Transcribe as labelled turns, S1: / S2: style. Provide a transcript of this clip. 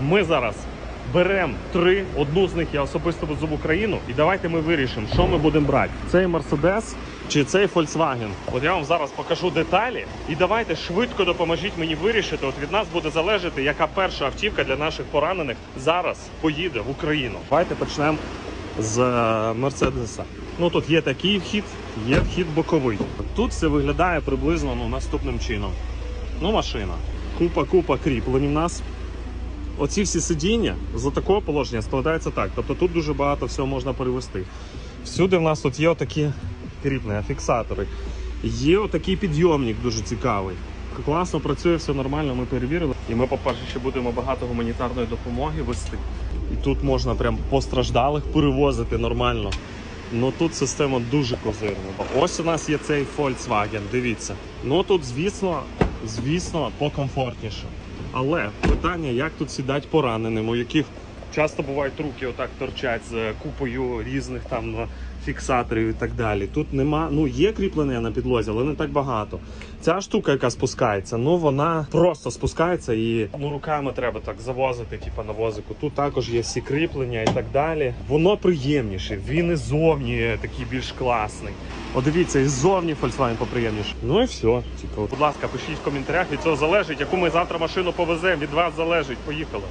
S1: Ми зараз беремо три. Одну з них я особисто везу в Україну. І давайте ми вирішимо, що ми будемо брати: цей Mercedes чи цей Volkswagen. От я вам зараз покажу деталі. І давайте швидко допоможіть мені вирішити. От від нас буде залежати, яка перша автівка для наших поранених зараз поїде в Україну. Давайте почнемо з е, Мерседеса. Ну тут є такий вхід, є вхід боковий. Тут все виглядає приблизно ну, наступним чином. Ну, машина. Купа-купа кріплень у нас. Оці всі сидіння за такого положення складаються так. Тобто тут дуже багато всього можна перевести. Всюди в нас тут є отакі кріплення, фіксатори. Є отакий підйомник дуже цікавий. Класно працює, все нормально, ми перевірили. І ми, по-перше, ще будемо багато гуманітарної допомоги вести. І тут можна прям постраждалих перевозити нормально. Ну тут система дуже козирна. Ось у нас є цей Volkswagen, дивіться. Ну тут, звісно, звісно, покомфортніше. Але питання, як тут сідати пораненим, у яких часто бувають руки отак торчать з купою різних там е, фіксаторів і так далі. Тут нема, ну є кріплення на підлозі, але не так багато. Ця штука, яка спускається, ну вона просто спускається і ну руками треба так завозити, типу на возику. Тут також є всі кріплення і так далі. Воно приємніше, він і такий більш класний. О, дивіться, і ззовні Volkswagen поприємніше. Ну і все. Типу, будь ласка, пишіть в коментарях. Від цього залежить, яку ми завтра машину повеземо. Від вас залежить. Поїхали.